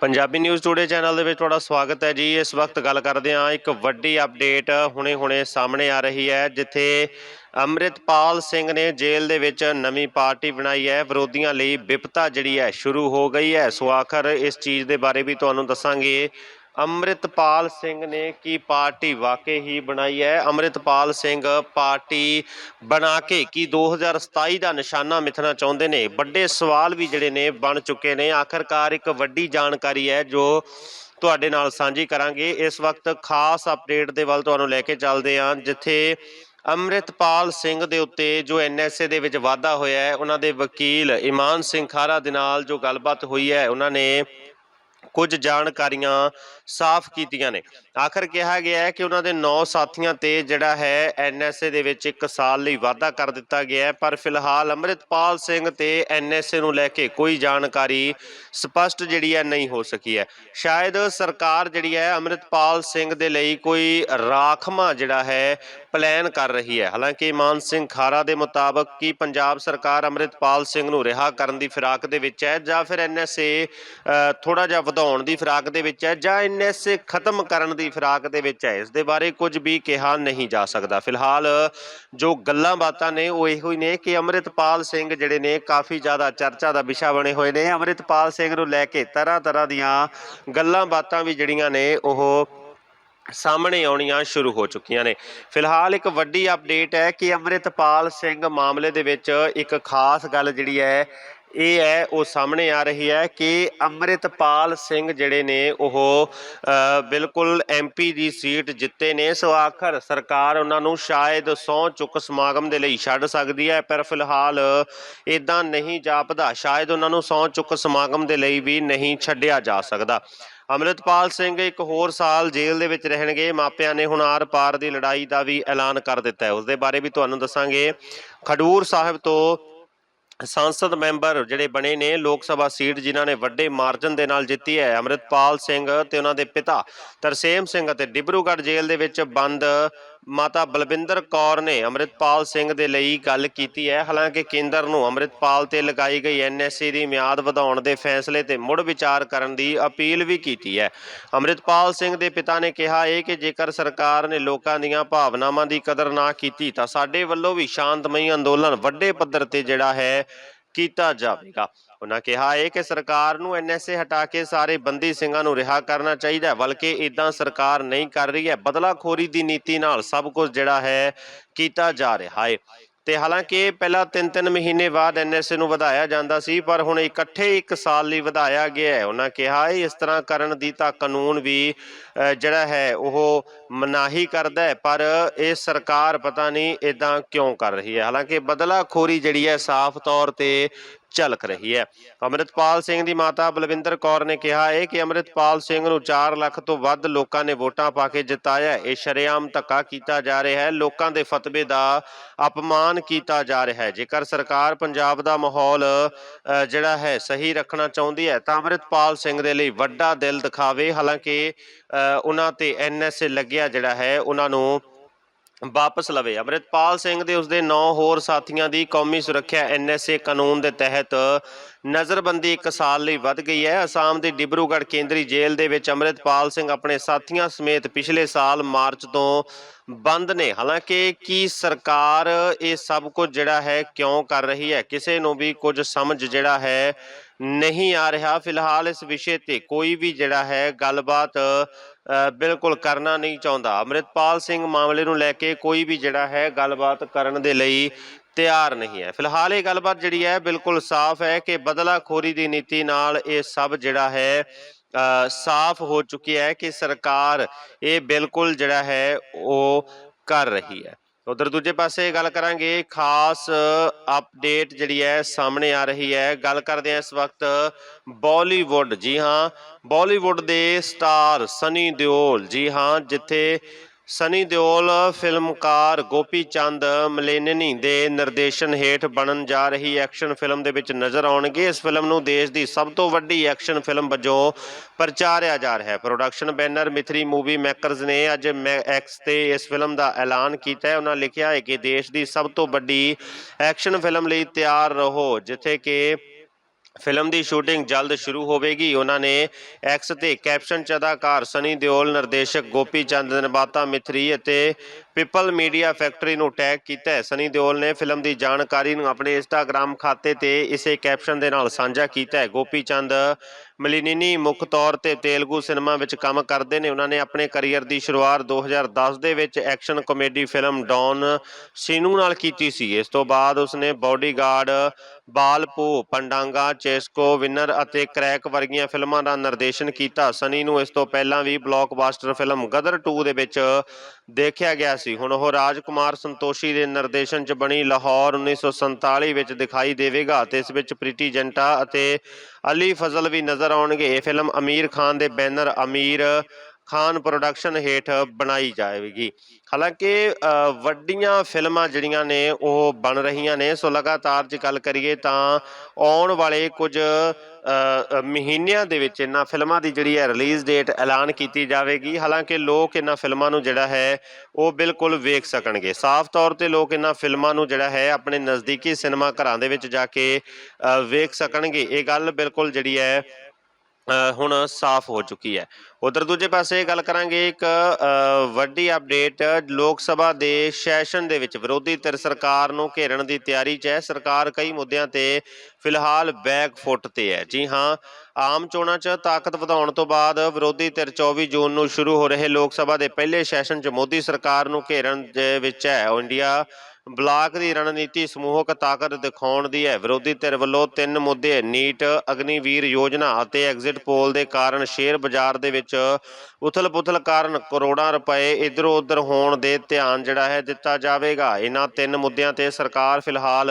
Punjabi news today channel ਦੇ ਵਿੱਚ ਤੁਹਾਡਾ ਸਵਾਗਤ ਹੈ ਜੀ। ਇਸ ਵਕਤ ਗੱਲ ਕਰਦੇ ਹਾਂ ਇੱਕ ਵੱਡੀ ਅਪਡੇਟ ਹੁਣੇ-ਹੁਣੇ ਸਾਹਮਣੇ ਆ ਰਹੀ ਹੈ, ਜਿੱਥੇ ਅੰਮ੍ਰਿਤਪਾਲ ਸਿੰਘ ਨੇ ਜੇਲ੍ਹ ਦੇ ਵਿੱਚ ਨਵੀਂ ਪਾਰਟੀ ਬਣਾਈ ਹੈ। ਵਿਰੋਧੀਆਂ ਲਈ ਵਿਪਤਾ ਜਿਹੜੀ ਹੈ ਸ਼ੁਰੂ ਹੋ ਗਈ ਹੈ। ਸੋ ਆਖਰ ਇਸ ਚੀਜ਼ ਦੇ ਬਾਰੇ ਵੀ ਤੁਹਾਨੂੰ ਦੱਸਾਂਗੇ। ਅੰਮ੍ਰਿਤਪਾਲ ਸਿੰਘ ਨੇ ਕੀ ਪਾਰਟੀ ਵਾਕਈ ਹੀ ਬਣਾਈ ਹੈ? ਅੰਮ੍ਰਿਤਪਾਲ ਸਿੰਘ ਪਾਰਟੀ ਬਣਾ ਕੇ ਕੀ 2027 ਦਾ ਨਿਸ਼ਾਨਾ ਮਿਥਣਾ ਚਾਹੁੰਦੇ ਨੇ? ਵੱਡੇ ਸਵਾਲ ਵੀ ਜਿਹੜੇ ਨੇ ਬਣ ਚੁੱਕੇ ਨੇ। ਆਖਰਕਾਰ ਇੱਕ ਵੱਡੀ ਜਾਣਕਾਰੀ ਹੈ ਜੋ ਤੁਹਾਡੇ ਨਾਲ ਸਾਂਝੀ ਕਰਾਂਗੇ। ਇਸ ਵਕਤ ਖਾਸ ਅਪਡੇਟ ਦੇ ਵੱਲ ਤੁਹਾਨੂੰ ਲੈ ਕੇ ਚੱਲਦੇ ਹਾਂ, ਜਿੱਥੇ ਅੰਮ੍ਰਿਤਪਾਲ ਸਿੰਘ ਦੇ ਉੱਤੇ ਜੋ ਐਨਐਸਏ ਦੇ ਵਿੱਚ ਵਾਧਾ ਹੋਇਆ ਹੈ, ਉਹਨਾਂ ਦੇ ਵਕੀਲ ਇਮਾਨ ਸਿੰਘ ਖਾਰਾ ਦੇ ਨਾਲ ਜੋ ਗੱਲਬਾਤ ਹੋਈ ਹੈ, ਉਹਨਾਂ ਨੇ ਕੁਝ ਜਾਣਕਾਰੀਆਂ ਸਾਫ਼ ਕੀਤੀਆਂ ਨੇ। ਆਖਰ ਕਿਹਾ ਗਿਆ ਹੈ ਕਿ ਉਹਨਾਂ ਦੇ 9 ਸਾਥੀਆਂ ਤੇ ਜਿਹੜਾ ਹੈ ਐਨਐਸਏ ਦੇ ਵਿੱਚ 1 ਸਾਲ ਲਈ ਵਾਅਦਾ ਕਰ ਦਿੱਤਾ ਗਿਆ ਹੈ। ਪਰ ਫਿਲਹਾਲ ਅੰਮ੍ਰਿਤਪਾਲ ਸਿੰਘ ਤੇ ਐਨਐਸਏ ਨੂੰ ਲੈ ਕੇ ਕੋਈ ਜਾਣਕਾਰੀ ਸਪਸ਼ਟ ਜਿਹੜੀ ਹੈ ਨਹੀਂ ਹੋ ਸਕੀ ਹੈ। ਸ਼ਾਇਦ ਸਰਕਾਰ ਜਿਹੜੀ ਹੈ, ਅੰਮ੍ਰਿਤਪਾਲ ਸਿੰਘ ਦੇ ਲਈ ਕੋਈ ਰਾਖਮਾ ਜਿਹੜਾ ਹੈ, ਪਲਾਨ ਕਰ ਰਹੀ ਹੈ। ਹਾਲਾਂਕਿ ਮਾਨ ਸਿੰਘ ਖਾਰਾ ਦੇ ਮੁਤਾਬਕ ਕੀ ਪੰਜਾਬ ਸਰਕਾਰ ਅੰਮ੍ਰਿਤਪਾਲ ਸਿੰਘ ਨੂੰ ਰਿਹਾ ਕਰਨ ਦੀ ਫਿਰਾਕ ਦੇ ਵਿੱਚ ਹੈ ਜਾਂ ਫਿਰ ਐਨਐਸਏ ਥੋੜਾ ਜਿਹਾ ਵਧਾਉਣ ਦੀ ਫਿਰਾਕ ਦੇ ਵਿੱਚ ਹੈ ਜਾਂ ਐਨਐਸਏ ਖਤਮ ਕਰਨ ਦੀ ਫਿਰਾਕ ਦੇ ਵਿੱਚ ਹੈ। ਇਸ ਦੇ ਬਾਰੇ ਕੁਝ ਵੀ ਕਿਹਾ ਨਹੀਂ ਜਾ ਸਕਦਾ। ਫਿਲਹਾਲ ਜੋ ਗੱਲਾਂ ਬਾਤਾਂ ਨੇ ਉਹ ਇਹੋ ਹੀ ਨੇ ਕਿ ਅੰਮ੍ਰਿਤਪਾਲ ਸਿੰਘ ਜਿਹੜੇ ਨੇ ਕਾਫੀ ਜ਼ਿਆਦਾ ਚਰਚਾ ਦਾ ਵਿਸ਼ਾ ਬਣੇ ਹੋਏ ਨੇ। ਅੰਮ੍ਰਿਤਪਾਲ ਸਿੰਘ ਨੂੰ ਲੈ ਕੇ ਤਰ੍ਹਾਂ ਤਰ੍ਹਾਂ ਦੀਆਂ ਗੱਲਾਂ ਬਾਤਾਂ ਵੀ ਜਿਹੜੀਆਂ ਨੇ ਉਹ ਸਾਹਮਣੇ ਆਉਣੀਆਂ ਸ਼ੁਰੂ ਹੋ ਚੁੱਕੀਆਂ ਨੇ। ਫਿਲਹਾਲ ਇੱਕ ਵੱਡੀ ਅਪਡੇਟ ਹੈ ਕਿ ਅੰਮ੍ਰਿਤਪਾਲ ਸਿੰਘ ਮਾਮਲੇ ਦੇ ਵਿੱਚ ਇੱਕ ਖਾਸ ਗੱਲ ਜਿਹੜੀ ਹੈ ਇਹ ਹੈ ਉਹ ਸਾਹਮਣੇ ਆ ਰਹੀ ਹੈ ਕਿ ਅੰਮ੍ਰਿਤਪਾਲ ਸਿੰਘ ਜਿਹੜੇ ਨੇ ਉਹ ਅ, ਬਿਲਕੁਲ ਐਮਪੀ ਦੀ ਸੀਟ ਜਿੱਤੇ ਨੇ। ਸੋ ਆਖਰ ਸਰਕਾਰ ਉਹਨਾਂ ਨੂੰ ਸ਼ਾਇਦ ਸਹੁੰ ਚੁੱਕ ਸਮਾਗਮ ਦੇ ਲਈ ਛੱਡ ਸਕਦੀ ਹੈ ਪਰ ਫਿਲਹਾਲ ਇਦਾਂ ਨਹੀਂ ਜਾਪਦਾ। ਸ਼ਾਇਦ ਉਹਨਾਂ ਨੂੰ ਸਹੁੰ ਚੁੱਕ ਸਮਾਗਮ ਦੇ ਲਈ ਵੀ ਨਹੀਂ ਛੱਡਿਆ ਜਾ ਸਕਦਾ। ਅੰਮ੍ਰਿਤਪਾਲ ਸਿੰਘ ਇੱਕ ਹੋਰ ਸਾਲ ਜੇਲ੍ਹ ਦੇ ਵਿੱਚ ਰਹਿਣਗੇ। ਮਾਪਿਆਂ ਨੇ ਹੁਣ ਆਰ-ਪਾਰ ਦੀ ਲੜਾਈ ਦਾ ਵੀ ਐਲਾਨ ਕਰ ਦਿੱਤਾ ਹੈ। ਉਸ ਦੇ ਬਾਰੇ ਵੀ ਤੁਹਾਨੂੰ ਦੱਸਾਂਗੇ। ਖਡੂਰ ਸਾਹਿਬ ਤੋਂ ਸੰਸਦ ਮੈਂਬਰ ਜਿਹੜੇ ਬਣੇ ਨੇ, ਲੋਕ ਸਭਾ ਸੀਟ ਜਿਨ੍ਹਾਂ ਨੇ ਵੱਡੇ ਮਾਰਜਨ ਦੇ ਨਾਲ ਜਿੱਤੀ ਹੈ, ਅੰਮ੍ਰਿਤਪਾਲ ਸਿੰਘ ਤੇ ਉਹਨਾਂ ਦੇ ਪਿਤਾ ਤਰਸੇਮ ਸਿੰਘ ਅਤੇ ਡਿਬਰੂਗੜ੍ਹ ਜੇਲ੍ਹ ਦੇ ਵਿੱਚ ਬੰਦ ਮਾਤਾ ਬਲਵਿੰਦਰ ਕੌਰ ਨੇ ਅੰਮ੍ਰਿਤਪਾਲ ਸਿੰਘ ਦੇ ਲਈ ਗੱਲ ਕੀਤੀ ਹੈ। ਹਾਲਾਂਕਿ ਕੇਂਦਰ ਨੂੰ ਅੰਮ੍ਰਿਤਪਾਲ ਤੇ ਲਗਾਈ ਗਈ ਐਨਐਸਏ ਦੀ ਮਿਆਦ ਵਧਾਉਣ ਦੇ ਫੈਸਲੇ ਤੇ ਮੁੜ ਵਿਚਾਰ ਕਰਨ ਦੀ ਅਪੀਲ ਵੀ ਕੀਤੀ ਹੈ। ਅੰਮ੍ਰਿਤਪਾਲ ਸਿੰਘ ਦੇ ਪਿਤਾ ਨੇ ਕਿਹਾ ਹੈ ਕਿ ਜੇਕਰ ਸਰਕਾਰ ਨੇ ਲੋਕਾਂ ਦੀਆਂ ਭਾਵਨਾਵਾਂ ਦੀ ਕਦਰ ਨਾ ਕੀਤੀ ਤਾਂ ਸਾਡੇ ਵੱਲੋਂ ਵੀ ਸ਼ਾਂਤਮਈ ਅੰਦੋਲਨ ਵੱਡੇ ਪੱਧਰ ਤੇ ਜਿਹੜਾ ਹੈ ਕੀਤਾ ਜਾਵੇਗਾ। ਉਹਨਾਂ ਕਿਹਾ ਹੈ ਕਿ ਸਰਕਾਰ ਨੂੰ ਐਨਐਸਏ ਹਟਾ ਕੇ ਸਾਰੇ ਬੰਦੀ ਸਿੰਘਾਂ ਨੂੰ ਰਿਹਾ ਕਰਨਾ ਚਾਹੀਦਾ ਹੈ, ਬਲਕਿ ਇਦਾਂ ਸਰਕਾਰ ਨਹੀਂ ਕਰ ਰਹੀ ਹੈ। ਬਦਲਾਖੋਰੀ ਦੀ ਨੀਤੀ ਨਾਲ ਸਭ ਕੁਝ ਜਿਹੜਾ ਹੈ ਕੀਤਾ ਜਾ ਰਿਹਾ ਹੈ। ਤੇ ਹਾਲਾਂਕਿ ਪਹਿਲਾਂ 3-3 ਮਹੀਨੇ ਬਾਅਦ ਐਨਐਸਏ ਨੂੰ ਵਧਾਇਆ ਜਾਂਦਾ ਸੀ, ਪਰ ਹੁਣ ਇਕੱਠੇ 1 ਸਾਲ ਲਈ ਵਧਾਇਆ ਗਿਆ ਹੈ। ਉਹਨਾਂ ਕਿਹਾ, ਇਸ ਤਰ੍ਹਾਂ ਕਰਨ ਦੀ ਤਾਂ ਕਾਨੂੰਨ ਵੀ ਜਿਹੜਾ ਹੈ, ਉਹ ਮਨਾਹੀ ਕਰਦਾ ਹੈ, ਪਰ ਇਹ ਸਰਕਾਰ ਪਤਾ ਨਹੀਂ ਇਦਾਂ ਕਿਉਂ ਕਰ ਰਹੀ ਹੈ। ਹਾਲਾਂਕਿ ਬਦਲਾਖੋਰੀ ਜਿਹੜੀ ਹੈ, ਸਾਫ਼ ਤੌਰ ਤੇ ਝਲਕ ਰਹੀ ਹੈ। ਅੰਮ੍ਰਿਤਪਾਲ ਸਿੰਘ ਦੀ ਮਾਤਾ ਬਲਵਿੰਦਰ ਕੌਰ ਨੇ ਕਿਹਾ ਹੈ ਕਿ ਅੰਮ੍ਰਿਤਪਾਲ ਸਿੰਘ ਨੂੰ 4 ਲੱਖ ਤੋਂ ਵੱਧ ਲੋਕਾਂ ਨੇ ਵੋਟਾਂ ਪਾ ਕੇ ਜਿਤਾਇਆ ਇਹ ਸ਼ਰੇਆਮ ਧੱਕਾ ਕੀਤਾ ਜਾ ਰਿਹਾ ਹੈ। ਲੋਕਾਂ ਦੇ ਫਤਵੇ ਦਾ ਅਪਮਾਨ ਕੀਤਾ ਜਾ ਰਿਹਾ ਹੈ। ਜੇਕਰ ਸਰਕਾਰ ਪੰਜਾਬ ਦਾ ਮਾਹੌਲ ਜਿਹੜਾ ਹੈ ਸਹੀ ਰੱਖਣਾ ਚਾਹੁੰਦੀ ਹੈ ਤਾਂ ਅੰਮ੍ਰਿਤਪਾਲ ਸਿੰਘ ਦੇ ਲਈ ਵੱਡਾ ਦਿਲ ਦਿਖਾਵੇ। ਹਾਲਾਂਕਿ ਅ, ਉਹਨਾਂ ਤੇ ਐਨਐਸਏ ਲੱਗਿਆ ਜਿਹੜਾ ਹੈ ਉਹਨਾਂ ਨੂੰ ਵਾਪਸ ਲਵੇ। ਅੰਮ੍ਰਿਤਪਾਲ ਸਿੰਘ ਦੇ ਉਸਦੇ 9 ਹੋਰ ਸਾਥੀਆਂ ਦੀ ਕੌਮੀ ਸੁਰੱਖਿਆ ਐਨਐਸਏ ਕਾਨੂੰਨ ਦੇ ਤਹਿਤ ਨਜ਼ਰਬੰਦੀ 1 ਸਾਲ ਲਈ ਵੱਧ ਗਈ ਹੈ। ਅਸਾਮ ਦੇ ਡਿਬਰੂਗੜ੍ਹ ਕੇਂਦਰੀ ਜੇਲ੍ਹ ਦੇ ਵਿੱਚ ਅੰਮ੍ਰਿਤਪਾਲ ਸਿੰਘ ਆਪਣੇ ਸਾਥੀਆਂ ਸਮੇਤ ਪਿਛਲੇ ਸਾਲ ਮਾਰਚ ਤੋਂ ਬੰਦ ਨੇ। ਹਾਲਾਂਕਿ ਕੀ ਸਰਕਾਰ ਇਹ ਸਭ ਕੁਝ ਜਿਹੜਾ ਹੈ ਕਿਉਂ ਕਰ ਰਹੀ ਹੈ? ਕਿਸੇ ਨੂੰ ਵੀ ਕੁਝ ਸਮਝ ਜਿਹੜਾ ਹੈ ਨਹੀਂ ਆ ਰਿਹਾ। ਫਿਲਹਾਲ ਇਸ ਵਿਸ਼ੇ ਤੇ ਕੋਈ ਵੀ ਜਿਹੜਾ ਹੈ ਗੱਲਬਾਤ ਬਿਲਕੁਲ ਕਰਨਾ ਨਹੀਂ ਚਾਹੁੰਦਾ। ਅੰਮ੍ਰਿਤਪਾਲ ਸਿੰਘ ਮਾਮਲੇ ਨੂੰ ਲੈ ਕੇ ਕੋਈ ਵੀ ਜਿਹੜਾ ਹੈ ਗੱਲਬਾਤ ਕਰਨ ਦੇ ਲਈ ਤਿਆਰ ਨਹੀਂ ਹੈ। ਫਿਲਹਾਲ ਇਹ ਗੱਲਬਾਤ ਜਿਹੜੀ ਹੈ ਬਿਲਕੁਲ ਸਾਫ਼ ਹੈ ਕਿ ਬਦਲਾਖੋਰੀ ਦੀ ਨੀਤੀ ਨਾਲ ਇਹ ਸਭ ਜਿਹੜਾ ਹੈ ਸਾਫ਼ ਹੋ ਚੁੱਕੀ ਹੈ ਕਿ ਸਰਕਾਰ ਇਹ ਬਿਲਕੁਲ ਜਿਹੜਾ ਹੈ ਉਹ ਕਰ ਰਹੀ ਹੈ। ਉਧਰ ਦੂਜੇ ਪਾਸੇ ਗੱਲ ਕਰਾਂਗੇ, ਖਾਸ ਅਪਡੇਟ ਜਿਹੜੀ ਹੈ ਸਾਹਮਣੇ ਆ ਰਹੀ ਹੈ। ਗੱਲ ਕਰਦੇ ਹਾਂ ਇਸ ਵਕਤ ਬਾਲੀਵੁੱਡ। ਜੀ ਹਾਂ, ਬਾਲੀਵੁੱਡ ਦੇ ਸਟਾਰ ਸਨੀ ਦਿਓਲ। ਜੀ ਹਾਂ, ਜਿੱਥੇ ਸਨੀ ਦਿਓਲ, ਫਿਲਮਕਾਰ ਗੋਪੀ ਚੰਦ, ਮਲੇਨਨੀ ਦੇ ਨਿਰਦੇਸ਼ਨ ਹੇਠ ਬਣਨ ਜਾ ਰਹੀ ਐਕਸ਼ਨ ਫਿਲਮ ਦੇ ਵਿੱਚ ਨਜ਼ਰ ਆਉਣਗੇ। ਇਸ ਫਿਲਮ ਨੂੰ ਦੇਸ਼ ਦੀ ਸਭ ਤੋਂ ਵੱਡੀ ਐਕਸ਼ਨ ਫਿਲਮ ਵਜੋਂ ਪ੍ਰਚਾਰਿਆ ਜਾ ਰਿਹਾ ਹੈ। Production banner Mythri movie makers ਨੇ ਅੱਜ ਐਕਸ ਤੇ ਇਸ ਫਿਲਮ ਦਾ ਐਲਾਨ ਕੀਤਾ ਹੈ। ਉਹਨਾਂ ਲਿਖਿਆ ਹੈ ਕਿ ਦੇਸ਼ ਦੀ ਸਭ ਤੋਂ ਵੱਡੀ ਐਕਸ਼ਨ ਫਿਲਮ ਲਈ ਤਿਆਰ ਰਹੋ, ਜਿੱਥੇ ਕਿ ਫਿਲਮ ਦੀ ਸ਼ੂਟਿੰਗ ਜਲਦ ਸ਼ੁਰੂ ਹੋਵੇਗੀ। ਉਹਨਾਂ ਨੇ ਐਕਸ ਤੇ ਕੈਪਸ਼ਨ ਚ ਅਦਾਕਾਰ ਸਨੀ ਦਿਓਲ, ਨਿਰਦੇਸ਼ਕ ਗੋਪੀ ਚੰਦ, ਨਿਰਮਾਤਾ ਮਿਥਰੀ ਅਤੇ ਪਿਪਲ ਮੀਡੀਆ ਫੈਕਟਰੀ ਨੂੰ ਟੈਗ ਕੀਤਾ ਹੈ। ਸਨੀ ਦਿਓਲ ਨੇ ਫਿਲਮ ਦੀ ਜਾਣਕਾਰੀ ਨੂੰ ਆਪਣੇ ਇੰਸਟਾਗ੍ਰam ਖਾਤੇ ਤੇ ਇਸੇ ਕੈਪਸ਼ਨ ਦੇ ਨਾਲ ਸਾਂਝਾ ਕੀਤਾ ਹੈ। ਗੋਪੀ ਚੰਦ ਮਲਿਨੀਨੀ ਮੁੱਖ ਤੌਰ ਤੇ ਤੇਲਗੂ ਸਿਨੇਮਾ ਵਿੱਚ ਕੰਮ ਕਰਦੇ ਨੇ। ਉਹਨਾਂ ਨੇ ਆਪਣੇ ਕੈਰੀਅਰ ਦੀ ਸ਼ੁਰੂਆਤ 2010 ਦੇ ਵਿੱਚ action comedy film Don Seenu ਨਾਲ ਕੀਤੀ ਸੀ। ਇਸ ਤੋਂ ਬਾਅਦ ਉਸਨੇ ਬਾਡੀਗਾਰਡ ਬਾਲਪੂ ਪੰਡਾਂਗਾ, ਚੇਸਕੋ, ਵਿਨਰ ਅਤੇ ਕ੍ਰੈਕ ਵਰਗੀਆਂ ਫਿਲਮਾਂ ਦਾ ਨਿਰਦੇਸ਼ਨ ਕੀਤਾ। ਸਨੀ ਨੂੰ ਇਸ ਤੋਂ ਪਹਿਲਾਂ ਵੀ ਬਲਾਕਬਸਟਰ ਫਿਲਮ ਗਦਰ 2 ਦੇ ਵਿੱਚ ਦੇਖਿਆ ਗਿਆ ਸੀ। ਹੁਣ ਉਹ ਰਾਜਕੁਮਾਰ ਸੰਤੋਸ਼ੀ ਦੇ ਨਿਰਦੇਸ਼ਨ 'ਚ ਬਣੀ ਲਾਹੌਰ 1947 ਵਿੱਚ ਦਿਖਾਈ ਦੇਵੇਗਾ ਤੇ ਇਸ ਵਿੱਚ ਪ੍ਰੀਤੀ ਜੰਟਾ ਅਤੇ ਅਲੀ ਫਜ਼ਲ ਵੀ ਨਜ਼ਰ ਆਉਣਗੇ। ਇਹ ਫਿਲਮ ਅਮੀਰ ਖਾਨ ਦੇ ਬੈਨਰ ਅਮੀਰ ਖਾਨ ਪ੍ਰੋਡਕਸ਼ਨ ਹੇਠ ਬਣਾਈ ਜਾਵੇਗੀ ਹਾਲਾਂਕਿ ਵੱਡੀਆਂ ਫਿਲਮਾਂ ਜਿਹੜੀਆਂ ਨੇ, ਉਹ ਬਣ ਰਹੀਆਂ ਨੇ। ਸੋ ਲਗਾਤਾਰ ਜੇ ਗੱਲ ਕਰੀਏ ਤਾਂ ਆਉਣ ਵਾਲੇ ਕੁਝ ਮਹੀਨਿਆਂ ਦੇ ਵਿੱਚ ਇਹਨਾਂ ਫਿਲਮਾਂ ਦੀ ਜਿਹੜੀ ਹੈ ਰਿਲੀਜ਼ ਡੇਟ ਐਲਾਨ ਕੀਤੀ ਜਾਵੇਗੀ। ਹਾਲਾਂਕਿ ਲੋਕ ਇਹਨਾਂ ਫਿਲਮਾਂ ਨੂੰ ਜਿਹੜਾ ਹੈ, ਉਹ ਬਿਲਕੁਲ ਵੇਖ ਸਕਣਗੇ। ਸਾਫ਼ ਤੌਰ ਤੇ ਲੋਕ ਇਹਨਾਂ ਫਿਲਮਾਂ ਨੂੰ ਜਿਹੜਾ ਹੈ, ਆਪਣੇ ਨਜ਼ਦੀਕੀ ਸਿਨੇਮਾ ਘਰਾਂ ਦੇ ਵਿੱਚ ਜਾ ਕੇ ਵੇਖ ਸਕਣਗੇ। ਇਹ ਗੱਲ ਬਿਲਕੁਲ ਜਿਹੜੀ ਹੈ ਹੁਣ ਸਾਫ਼ ਹੋ ਚੁੱਕੀ ਹੈ। ਉਧਰ ਦੂਜੇ ਪਾਸੇ ਗੱਲ ਕਰਾਂਗੇ ਇੱਕ ਵੱਡੀ ਅਪਡੇਟ ਲੋਕ ਸਭਾ ਦੇ ਸੈਸ਼ਨ ਦੇ ਵਿੱਚ ਵਿਰੋਧੀ ਧਿਰ ਸਰਕਾਰ ਨੂੰ ਘੇਰਨ ਦੀ ਤਿਆਰੀ 'ਚ ਹੈ। ਸਰਕਾਰ ਕਈ ਮੁੱਦਿਆਂ ਤੇ ਫਿਲਹਾਲ ਬੈਕ ਫੁੱਟ ਤੇ ਹੈ। ਜੀ ਹਾਂ, ਆਮ ਚੋਣਾਂ 'ਚ ਤਾਕਤ ਵਧਾਉਣ ਤੋਂ ਬਾਅਦ ਵਿਰੋਧੀ ਧਿਰ 24 ਜੂਨ ਨੂੰ ਸ਼ੁਰੂ ਹੋ ਰਹੇ ਲੋਕ ਸਭਾ ਦੇ ਪਹਿਲੇ ਸੈਸ਼ਨ 'ਚ ਮੋਦੀ ਸਰਕਾਰ ਨੂੰ ਘੇਰਨ ਦੇ ਵਿੱਚ ਹੈ। ਉਹ ਇੰਡੀਆ ਬਲਾਕ ਦੀ ਰਣਨੀਤੀ, ਸਮੂਹਕ ਤਾਕਤ ਦਿਖਾਉਣ ਦੀ ਹੈ। ਵਿਰੋਧੀ ਧਿਰ ਵੱਲੋਂ ਤਿੰਨ ਮੁੱਦੇ, ਨੀਟ, ਅਗਨੀਵੀਰ ਯੋਜਨਾ ਅਤੇ ਐਗਜ਼ਿਟ ਪੋਲ ਦੇ ਕਾਰਨ ਸ਼ੇਅਰ ਬਾਜ਼ਾਰ ਦੇ ਵਿੱਚ ਉਥਲ-ਪੁਥਲ ਕਾਰਨ ਕਰੋੜਾਂ ਰੁਪਏ ਇਧਰੋਂ ਉਧਰ ਹੋਣ ਦੇ ਧਿਆਨ ਜਿਹੜਾ ਹੈ ਦਿੱਤਾ ਜਾਵੇਗਾ। ਇਹਨਾਂ ਤਿੰਨ ਮੁੱਦਿਆਂ ਤੇ ਸਰਕਾਰ ਫਿਲਹਾਲ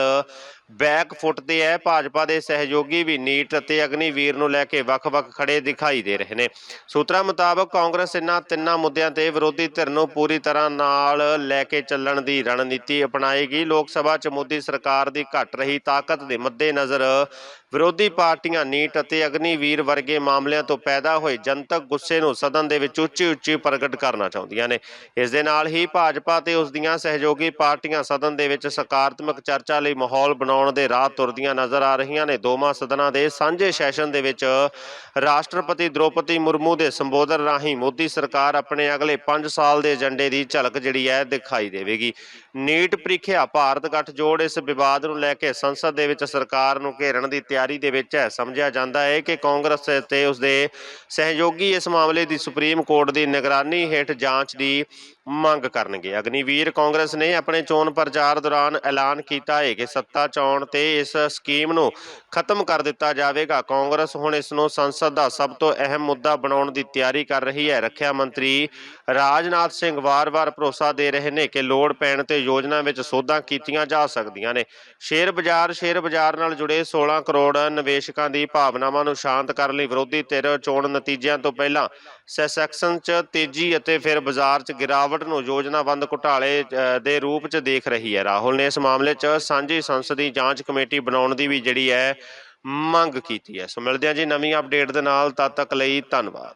ਬੈਕ ਫੁੱਟ ਤੇ ਹੈ। ਭਾਜਪਾ ਦੇ ਸਹਿਯੋਗੀ ਵੀ ਨੀਟ ਅਤੇ ਅਗਨੀਵੀਰ ਨੂੰ ਲੈ ਕੇ ਵੱਖ-ਵੱਖ ਖੜੇ ਦਿਖਾਈ ਦੇ ਰਹੇ ਨੇ। ਸੂਤਰਾਂ ਮੁਤਾਬਕ ਕਾਂਗਰਸ ਇਹਨਾਂ ਤਿੰਨਾਂ ਮੁੱਦਿਆਂ ਤੇ ਵਿਰੋਧੀ ਧਿਰ ਨੂੰ ਪੂਰੀ ਤਰ੍ਹਾਂ ਨਾਲ ਲੈ ਕੇ ਚੱਲਣ ਦੀ ਰਣਨੀਤੀ ਅਪਣਾਏਗੀ। ਲੋਕ ਸਭਾ 'ਚ ਮੋਦੀ ਸਰਕਾਰ ਦੀ ਘਟ ਰਹੀ ਤਾਕਤ ਦੇ ਮੱਦੇਨਜ਼ਰ ਵਿਰੋਧੀ ਪਾਰਟੀਆਂ ਨੀਟ ਅਤੇ ਅਗਨੀਵੀਰ ਵਰਗੇ ਮਾਮਲਿਆਂ ਤੋਂ ਪੈਦਾ ਹੋਏ ਜਨਤਕ ਗੁੱਸੇ ਨੂੰ ਸਦਨ ਦੇ ਵਿੱਚ ਉੱਚੀ-ਉੱਚੀ ਪ੍ਰਗਟ ਕਰਨਾ ਚਾਹੁੰਦੀਆਂ ਨੇ। ਇਸ ਦੇ ਨਾਲ ਹੀ ਭਾਜਪਾ ਤੇ ਉਸ ਦੀਆਂ ਸਹਿਯੋਗੀ ਪਾਰਟੀਆਂ ਸਦਨ ਦੇ ਵਿੱਚ ਸਕਾਰਾਤਮਕ ਚਰਚਾ ਲਈ ਮਾਹੌਲ ਬਣਾਉਣ ਦੇ ਰਾਹ ਤੁਰਦੀਆਂ ਨਜ਼ਰ ਆ ਰਹੀਆਂ ਨੇ। ਦੋਵਾਂ ਸਦਨਾਂ ਦੇ ਸਾਂਝੇ ਸੈਸ਼ਨ ਦੇ ਵਿੱਚ ਰਾਸ਼ਟਰਪਤੀ ਦ੍ਰੋਪਦੀ ਮੁਰਮੂ ਦੇ ਸੰਬੋਧਨ ਰਾਹੀਂ ਮੋਦੀ ਸਰਕਾਰ ਆਪਣੇ ਅਗਲੇ 5 ਸਾਲ ਦੇ ਏਜੰਡੇ ਦੀ ਝਲਕ ਜਿਹੜੀ ਹੈ ਦਿਖਾਈ ਦੇਵੇਗੀ। ਨੀਟ ਪ੍ਰੀਖਿਆ ਭਾਰਤ ਗੱਠਜੋੜ ਇਸ ਵਿਵਾਦ ਨੂੰ ਲੈ ਕੇ ਸੰਸਦ ਦੇ ਵਿੱਚ ਸਰਕਾਰ ਨੂੰ ਘੇਰਨ ਦੀ ਤਿਆਰੀ ਦੇ ਵਿੱਚ ਹੈ। ਸਮਝਿਆ ਜਾਂਦਾ ਹੈ ਕਿ ਕਾਂਗਰਸ ਤੇ ਉਸ ਦੇ ਸਹਿਯੋਗੀ ਇਸ ਮਾਮਲੇ ਦੀ ਸੁਪਰੀਮ ਕੋਰਟ ਦੀ ਨਿਗਰਾਨੀ ਹੇਠ ਜਾਂਚ ਦੀ ਮੰਗ ਕਰਨਗੇ। ਅਗਨੀਵੀਰ ਕਾਂਗਰਸ ਨੇ ਆਪਣੇ ਚੋਣ ਪ੍ਰਚਾਰ ਦੌਰਾਨ ਐਲਾਨ ਕੀਤਾ ਹੈ ਕਿ ਸੱਤਾ ਚਾਉਣ ਤੇ ਇਸ ਸਕੀਮ ਨੂੰ ਖਤਮ ਕਰ ਦਿੱਤਾ ਜਾਵੇਗਾ। ਕਾਂਗਰਸ ਹੁਣ ਇਸ ਨੂੰ ਸੰਸਦ ਦਾ ਸਭ ਤੋਂ ਅਹਿਮ ਮੁੱਦਾ ਬਣਾਉਣ ਦੀ ਤਿਆਰੀ ਕਰ ਰਹੀ ਹੈ। ਰੱਖਿਆ ਮੰਤਰੀ ਰਾਜਨਾਥ ਸਿੰਘ ਵਾਰ-ਵਾਰ ਭਰੋਸਾ ਦੇ ਰਹੇ ਨੇ ਕਿ ਲੋੜ ਪੈਣ ਤੇ ਯੋਜਨਾ ਵਿੱਚ ਸੋਧਾਂ ਕੀਤੀਆਂ ਜਾ ਸਕਦੀਆਂ ਨੇ। ਸ਼ੇਅਰ ਬਾਜ਼ਾਰ ਸ਼ੇਅਰ ਬਾਜ਼ਾਰ ਨਾਲ ਜੁੜੇ 16 ਕਰੋੜ ਨਿਵੇਸ਼ਕਾਂ ਦੀ ਭਾਵਨਾਵਾਂ ਨੂੰ ਸ਼ਾਂਤ ਕਰਨ ਲਈ ਵਿਰੋਧੀ ਧਿਰ ਚੋਣ ਨਤੀਜਿਆਂ ਤੋਂ ਪਹਿਲਾਂ ਸੈਸੈਕਸ਼ਨ 'ਚ ਤੇਜ਼ੀ ਅਤੇ ਫਿਰ ਬਾਜ਼ਾਰ 'ਚ ਗਿਰਾਵਟ ਨੂੰ ਯੋਜਨਾਬੰਦ ਘੁਟਾਲੇ ਦੇ ਰੂਪ 'ਚ ਦੇਖ ਰਹੀ ਹੈ। ਰਾਹੁਲ ਨੇ ਇਸ ਮਾਮਲੇ 'ਚ ਸਾਂਝੀ ਸੰਸਦੀ ਜਾਂਚ ਕਮੇਟੀ ਬਣਾਉਣ ਦੀ ਵੀ ਜਿਹੜੀ ਹੈ, ਮੰਗ ਕੀਤੀ ਹੈ। ਸੋ ਮਿਲਦੇ ਹਾਂ ਜੀ ਨਵੀਂ ਅਪਡੇਟ ਦੇ ਨਾਲ, ਤਦ ਤੱਕ ਲਈ ਧੰਨਵਾਦ।